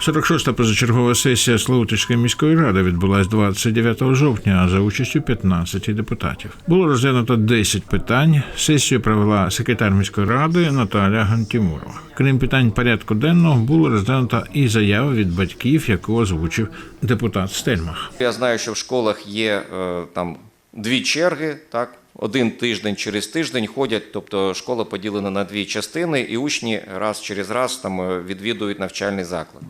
46-та позачергова сесія Славутичської міської ради відбулась 29 жовтня за участю 15 депутатів. Було розглянуто 10 питань. Сесію провела секретар міської ради Наталя Гантімурова. Крім питань порядку денного, було розглянуто і заява від батьків, яку озвучив депутат Стельмах. Я знаю, що в школах є е, там дві черги, так. Один тиждень через тиждень ходять, тобто школа поділена на дві частини, і учні раз через раз там е, відвідують навчальний заклад.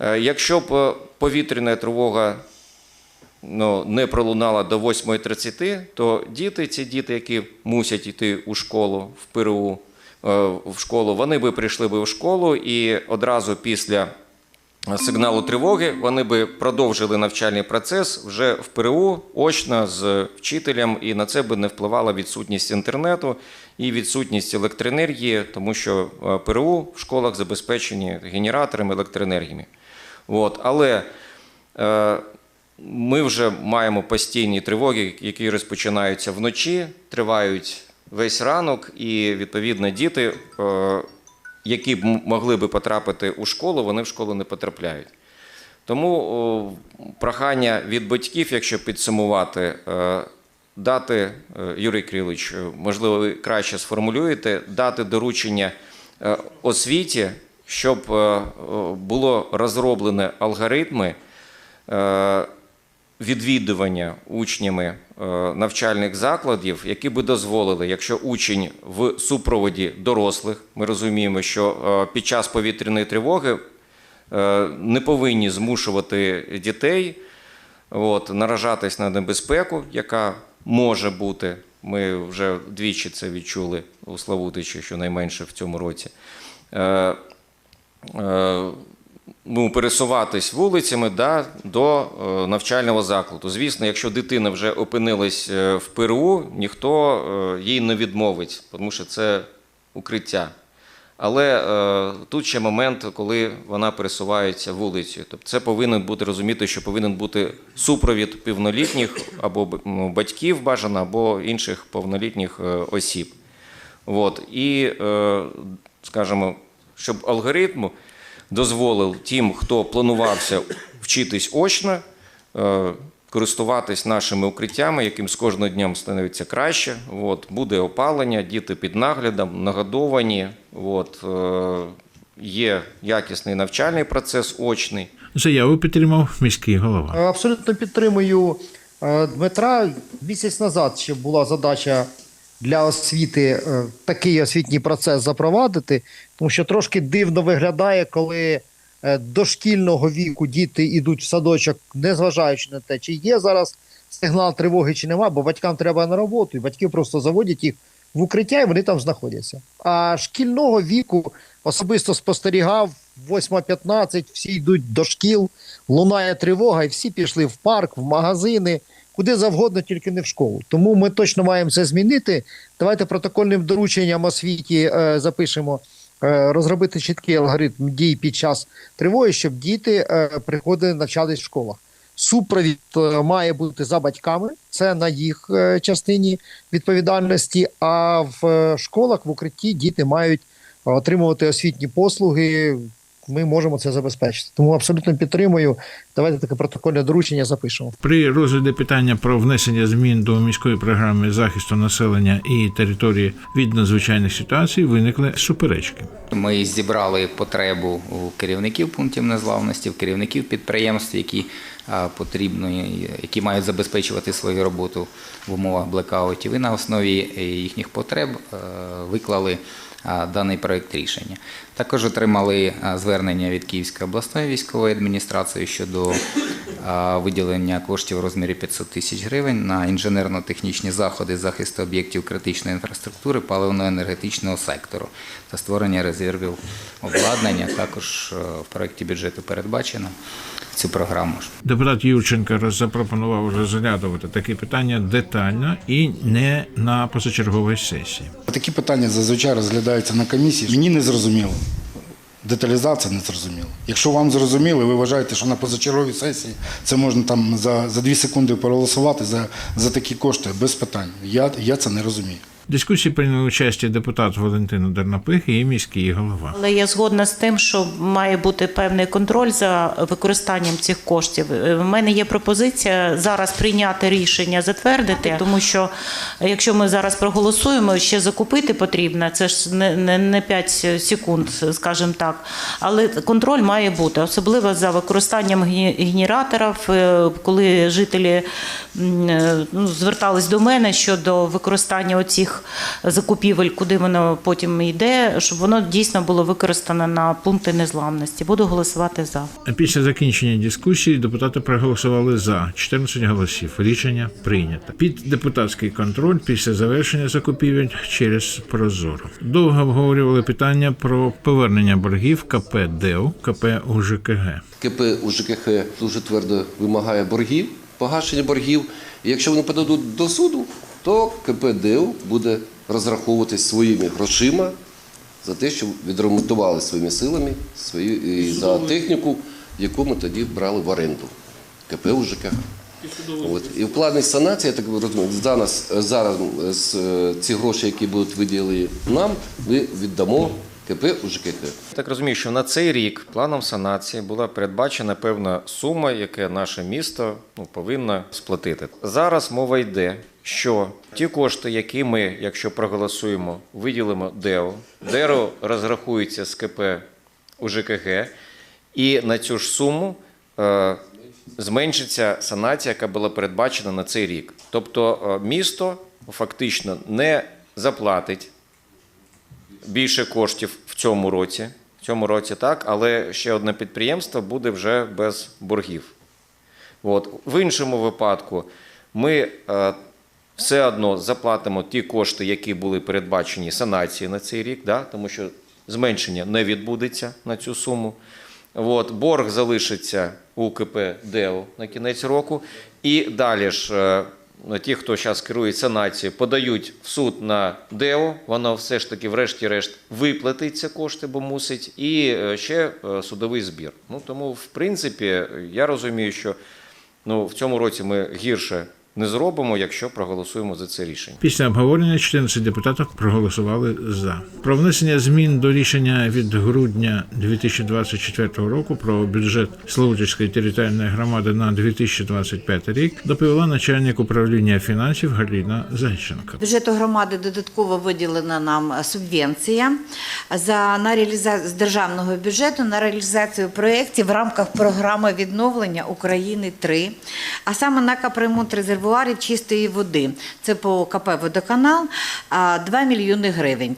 Е, Якщо б е, повітряна тривога ну, не пролунала до 8.30, то діти, ці діти, які мусять йти у школу в ПРУ, в школу, вони би прийшли би в школу і одразу після сигналу тривоги вони би продовжили навчальний процес вже в ПРУ очно з вчителем, і на це би не впливала відсутність інтернету і відсутність електроенергії, тому що е, ПРУ в школах забезпечені генераторами електроенергії. От. Але е, ми вже маємо постійні тривоги, які розпочинаються вночі, тривають весь ранок, і відповідно діти, е, які б могли би потрапити у школу, вони в школу не потрапляють. Тому прохання від батьків, якщо підсумувати, е, дати, е, Юрій Крилович, е, можливо, ви краще сформулюєте, дати доручення освіті, щоб було розроблено алгоритми відвідування учнями е, навчальних закладів, які би дозволили, якщо учень в супроводі дорослих, ми розуміємо, що е, під час повітряної тривоги е, не повинні змушувати дітей от, наражатись на небезпеку, яка може бути. Ми вже двічі це відчули у Славутичі, щонайменше в цьому році. Ну, пересуватись вулицями да, до е, навчального закладу. Звісно, якщо дитина вже опинилась е, в ПРУ, ніхто е, їй не відмовить, тому що це укриття. Але е, тут ще момент, коли вона пересувається вулицею. Тобто це повинен бути розуміти, що повинен бути супровід повнолітніх або батьків бажано, або інших повнолітніх осіб. От. І, е, скажімо, щоб алгоритм дозволив тим, хто планувався вчитись очно, е, користуватись нашими укриттями, яким з кожним днем становиться краще. От. Буде опалення, діти під наглядом, нагодовані. От. Е, Є якісний навчальний процес очний. Заяву підтримав міський голова. Е, Абсолютно підтримую Дмитра. Місяць назад ще була задача для освіти е, такий освітній процес запровадити, тому що трошки дивно виглядає, коли е, дошкільного віку діти йдуть в садочок, незважаючи на те, чи є зараз сигнал тривоги, чи нема, бо батькам треба на роботу, і батьки просто заводять їх в укриття, і вони там знаходяться. А шкільного віку особисто спостерігав 8.15, всі йдуть до шкіл, лунає тривога, і всі пішли в парк, в магазини, куди завгодно, тільки не в школу. Тому ми точно маємо це змінити. Давайте протокольним дорученням освіті е, запишемо. е, Розробити чіткий алгоритм дій під час тривоги, щоб діти е, приходили навчались в школах. Супровід е, має бути за батьками, це на їх частині відповідальності. А в школах в укритті діти мають отримувати освітні послуги. Ми можемо це забезпечити. Тому абсолютно підтримую. Давайте таке протокольне доручення запишемо. При розгляді питання про внесення змін до міської програми захисту населення і території від надзвичайних ситуацій виникли суперечки. Ми зібрали потребу у керівників пунктів незламності, в керівників підприємств, які потрібно, які мають забезпечувати свою роботу в умовах блекаутів. І на основі е, їхніх потреб е, виклали даний проект рішення. Також отримали звернення від Київської обласної військової адміністрації щодо виділення коштів у розмірі 500 тисяч гривень на інженерно-технічні заходи захисту об'єктів критичної інфраструктури паливно-енергетичного сектору та створення резервів обладнання. Також е, в проєкті бюджету передбачено цю програму. Депутат Юрченко роз- запропонував розглядувати такі питання детально і не на позачерговій сесії. Такі питання зазвичай розглядаються на комісії. Мені не зрозуміло. Деталізація не зрозуміла. Якщо вам зрозуміло, ви вважаєте, що на позачерговій сесії це можна там за, за дві секунди проголосувати за, за такі кошти без питань. Я, я це не розумію. В дискусії прийняли участь депутат Валентина Дернапих і міський голова. Але я згодна з тим, що має бути певний контроль за використанням цих коштів. Е, В мене є пропозиція зараз прийняти рішення затвердити, тому що якщо ми зараз проголосуємо, ще закупити потрібно. Це ж не, не, не 5 секунд, скажімо так. Але контроль має бути, особливо за використанням ге- генераторів, е, коли жителі е, ну, звертались до мене щодо використання оцих закупівель, куди воно потім йде, щоб воно дійсно було використано на пункти незламності. Буду голосувати за. Після закінчення дискусії депутати проголосували за 14 голосів. Рішення прийнято. Під депутатський контроль після завершення закупівель через Прозоро. Довго обговорювали питання про повернення боргів КП ДЕО, КП УЖКГ. КП УЖКХ дуже твердо вимагає боргів, погашення боргів. І якщо вони подадуть до суду, то КП буде розраховуватись своїми грошима за те, що відремонтували своїми силами свою, і за техніку, яку ми тоді брали в оренду. КП УЖКХ. От. І в плані санації, я так розумію, зараз, зараз е, ці гроші, які будуть виділені нам, ми віддамо КП УЖКХ. Я Так розумію, що на цей рік планом санації була передбачена певна сума, яке наше місто ну, повинно сплатити. Зараз мова йде, що ті кошти, які ми, якщо проголосуємо, виділимо ДЕО, ДЕРО розрахується з КП УЖКГ, і на цю ж суму е, зменшиться санація, яка була передбачена на цей рік. Тобто е, місто фактично не заплатить більше коштів в цьому році. В цьому році так, але ще одне підприємство буде вже без боргів. От. В іншому випадку ми е, все одно заплатимо ті кошти, які були передбачені санації на цей рік, да? тому що зменшення не відбудеться на цю суму. От. Борг залишиться у КП ДЕО на кінець року. І далі ж е, ті, хто зараз керує санацією, подають в суд на ДЕО, воно все ж таки, врешті-решт, виплатить ці кошти, бо мусить, і е, ще е, судовий збір. Ну, тому, в принципі, я розумію, що ну, в цьому році ми гірше не зробимо, якщо проголосуємо за це рішення. Після обговорення 14 депутатів проголосували за про внесення змін до рішення від грудня 2024 року про бюджет Словутівської територіальної громади на 2025 рік доповіла начальник управління фінансів Галина Зайченко. Бюджету громади додатково виділена нам субвенція за на реаліза... з державного бюджету на реалізацію проєктів в рамках програми відновлення України 3 а саме на капремонт резервуарів чистої води. Це по КП Водоканал 2 мільйони гривень.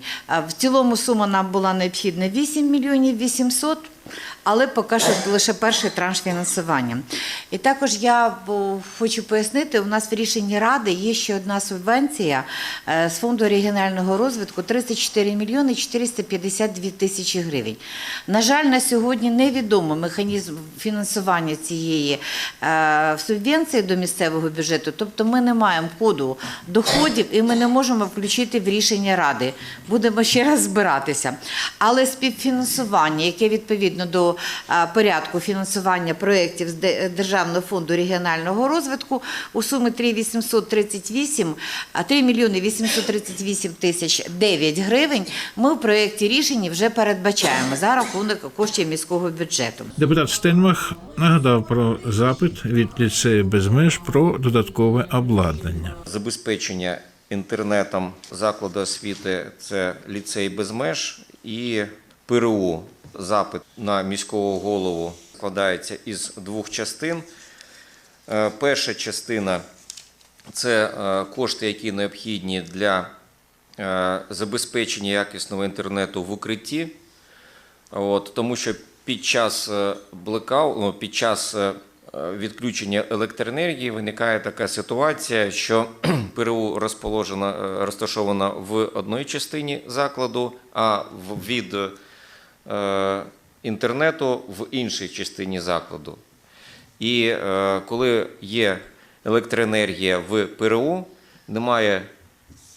В цілому сума нам була необхідна 8 мільйонів 800 але поки що лише перший транш фінансування. І також я хочу пояснити, у нас в рішенні Ради є ще одна субвенція е, з фонду регіонального розвитку 34 мільйони 452 тисячі гривень. На жаль, на сьогодні невідомо механізм фінансування цієї е, субвенції до місцевого бюджету, тобто ми не маємо коду доходів і ми не можемо включити в рішення Ради. Будемо ще раз збиратися. Але співфінансування, яке відповідно до е, порядку фінансування проєктів з Де- Державного фонду регіонального розвитку у сумі 3 838, а 3 мільйони 838 тисяч 9 гривень, ми в проєкті рішення вже передбачаємо за рахунок коштів міського бюджету. Депутат Стенмах нагадав про запит від ліцею без меж про додаткове обладнання. Забезпечення інтернетом закладу освіти це ліцей без меж і ПРУ. Запит на міського голову складається із двох частин. Е, Перша частина це е, кошти, які необхідні для е, забезпечення якісного інтернету в укритті. От, тому що під час блекау, ну, під час відключення електроенергії виникає така ситуація, що ПРУ розташована в одній частині закладу, а від інтернету в іншій частині закладу. І е, коли є електроенергія в ПРУ, немає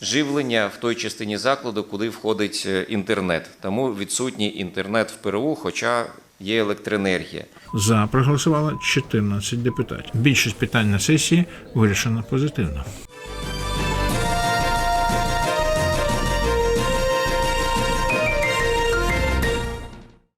живлення в той частині закладу, куди входить е, інтернет. Тому відсутній інтернет в ПРУ, хоча є електроенергія. За проголосувало 14 депутатів. Більшість питань на сесії вирішено позитивно.